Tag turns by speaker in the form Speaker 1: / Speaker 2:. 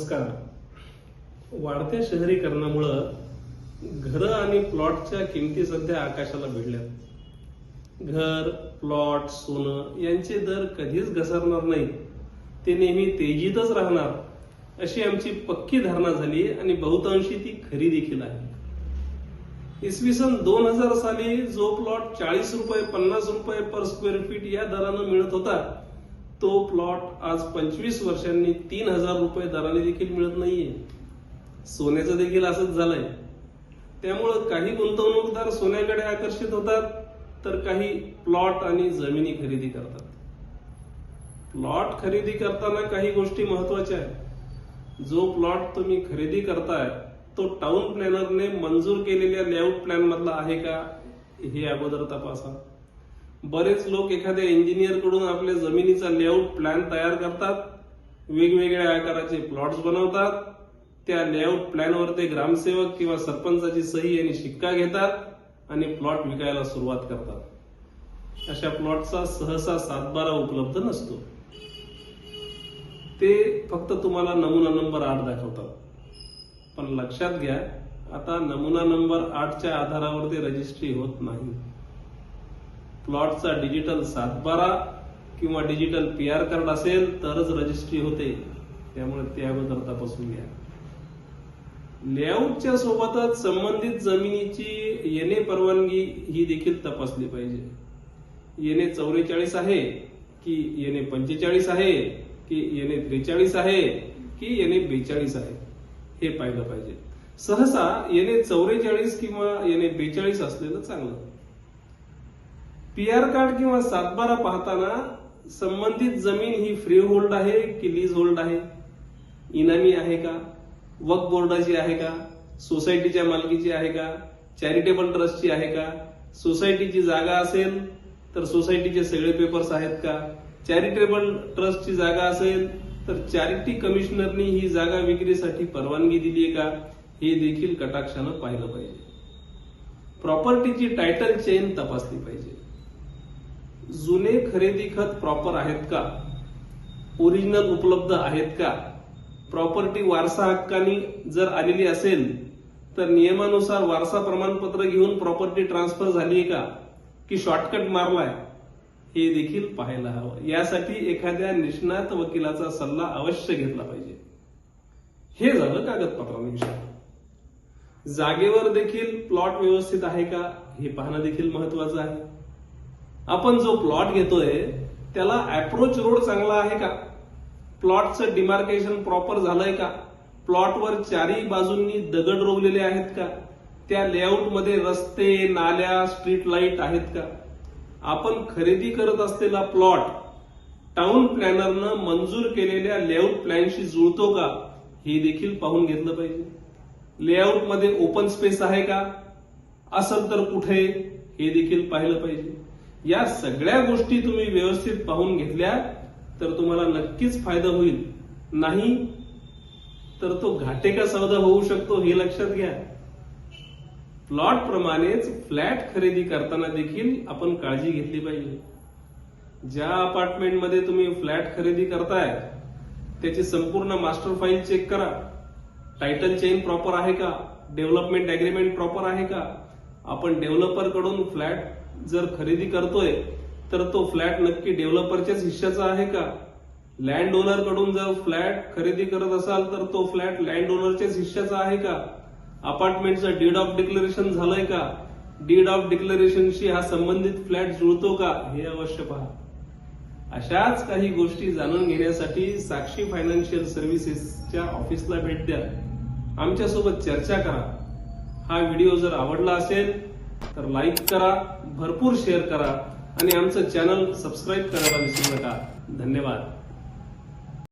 Speaker 1: नमस्कार. वाढत्या शहरीकरणामुळं घरं आणि प्लॉटच्या किमती सध्या आकाशाला भिडल्यात. घर प्लॉट सोनं यांचे दर कधीच घसरणार नाही. ते नेहमी तेजीतच राहणार अशी आमची पक्की धारणा झाली आणि बहुतांशी ती खरी देखील आहे. इसवी सन दोन हजार साली जो प्लॉट चाळीस रुपये पन्नास रुपये पर स्क्वेअर फीट या दरानं मिळत होता तो प्लॉट आज पंचवीस वर्षांनी तीन हजार रुपये दराने देखील मिळत नाहीये. सोन्याचं देखील असंच झालंय. त्यामुळं काही गुंतवणूकदार सोन्याकडे आकर्षित होतात तर काही प्लॉट आणि जमिनी खरेदी करतात. प्लॉट खरेदी करताना काही गोष्टी महत्त्वाच्या आहेत. जो प्लॉट तुम्ही खरेदी करताय तो टाउन प्लॅनरने मंजूर केलेल्या लेआउट प्लॅन मधला आहे का हे अगोदर तपासा. बरेच लोक एखाद्या इंजिनियरकडून आपल्या जमिनीचा लेआउट प्लॅन तयार करतात वेगवेगळ्या आकाराचे प्लॉट्स बनवतात त्या लेआउट प्लॅनवर ते ग्रामसेवक किंवा सरपंचाची सही आणि शिक्का घेतात आणि प्लॉट विकायला सुरुवात करतात. अशा प्लॉटचा सहसा सातबारा उपलब्ध नसतो. ते फक्त तुम्हाला नमुना नंबर आठ दाखवतात. पण लक्षात घ्या आता नमुना नंबर आठच्या आधारावर ते रजिस्ट्री होत नाही. प्लॉटचा डिजिटल सातबारा किंवा डिजिटल पी आर कार्ड असेल तरच रजिस्ट्री होते. त्यामुळे ते अगोदर तपासून घ्या. लेआउटच्या सोबतच संबंधित जमिनीची येणे परवानगी ही देखील तपासली पाहिजे. येणे चौवेचाळीस आहे की येणे पंचेचाळीस आहे की येणे त्रेचाळीस आहे की येणे बेचाळीस आहे. हे पाहिलं पाहिजे. सहसा येणे चौवेचाळीस किंवा येणे बेचाळीस असलेलं चांगलं. पीआर कार्ड किंवा सातबारा पाहताना संबंधित जमीन ही फ्री होल्ड आहे की लीज होल्ड आहे? इनामी आहे का? वक बोर्डाची आहे का? सोसायटीच्या मालकीची आहे का? चॅरिटेबल ट्रस्टची आहे का? सोसायटीची जागा असेल तर सोसायटीचे सगळे पेपर्स आहेत का? चॅरिटेबल ट्रस्टची जागा असेल तर चॅरिटी कमिशनरनी ही जागा विक्रीसाठी परवानगी दिली आहे का? हे देखील कटाक्षानं पाहिलं पाहिजे. प्रॉपर्टीची टायटल चेन तपासली पाहिजे. जुने खरेदी खत प्रॉपर आहेत का? ओरिजिनल उपलब्ध आहेत का? प्रॉपर्टी वारसा हक्कानी जर आलेली असेल तर नियमानुसार वारसा प्रमाणपत्र घेऊन प्रॉपर्टी ट्रान्सफर झाली का? की शॉर्टकट मारलाय? हे देखील पाहायला हवं. यासाठी एखाद्या निष्णात वकिलाचा सल्ला अवश्य घेतला पाहिजे. हे झालं कागदपत्रांविषयी जागेवर देखील प्लॉट व्यवस्थित आहे का? हे पाहणं देखील महत्वाचं आहे. आपण जो प्लॉट घेतोय त्याला अप्रोच रोड चांगला आहे का? प्लॉटचं डिमार्केशन प्रॉपर झालंय का? प्लॉटवर चारही बाजूंनी दगड रोवलेले आहेत का? त्या लेआउटमध्ये रस्ते नाल्या स्ट्रीट लाइट आहेत का? आपण खरेदी करत असलेला प्लॉट टाउन प्लॅनरनं मंजूर केलेल्या लेआउट प्लॅनशी जुळतो का? हे देखील पाहून घेतलं पाहिजे. लेआउटमध्ये ओपन स्पेस आहे का? असेल तर कुठे? हे देखील पाहिलं पाहिजे. या सगळ्या गोष्टी तुम्ही व्यवस्थित पाहून घेतल्या तर तुम्हाला नक्कीच फायदा होईल. नाही तर तो घाटे का सौदा होऊ शकतो हे लक्षात घ्या. प्लॉट प्रमाणेच फ्लॅट खरेदी करताना देखील आपण काळजी घेतली पाहिजे. ज्या अपार्टमेंटमध्ये तुम्ही फ्लॅट खरेदी करताय त्याची संपूर्ण मास्टर फाईल चेक करा. टायटल चेन प्रॉपर आहे का? डेव्हलपमेंट अग्रीमेंट प्रॉपर आहे का? आपण डेव्हलपरकडून फ्लॅट जर खरेदी करतोय तर तो फ्लॅट नक्की डेव्हलपरच्याच हिश्श्याचा आहे का? लँड ओनरकडून जर फ्लॅट खरेदी करत असाल तर तो फ्लॅट लँड ओनरच्याच हिश्श्याचा आहे का? अपार्टमेंटचं डीड ऑफ डिक्लेरेशन झालंय का? डीड ऑफ डिक्लेरेशनशी हा संबंधित फ्लॅट जुळतो का? हे अवश्य पहा. अशाच काही गोष्टी जाणून घेण्यासाठी साक्षी फायनान्शियल सर्व्हिसेसच्या ऑफिसला भेट द्या. आमच्यासोबत चर्चा करा. हा व्हिडिओ जर आवडला असेल तर लाईक करा भरपूर शेअर करा आणि आमचं चॅनल सबस्क्राईब करायला विसरू नका. धन्यवाद.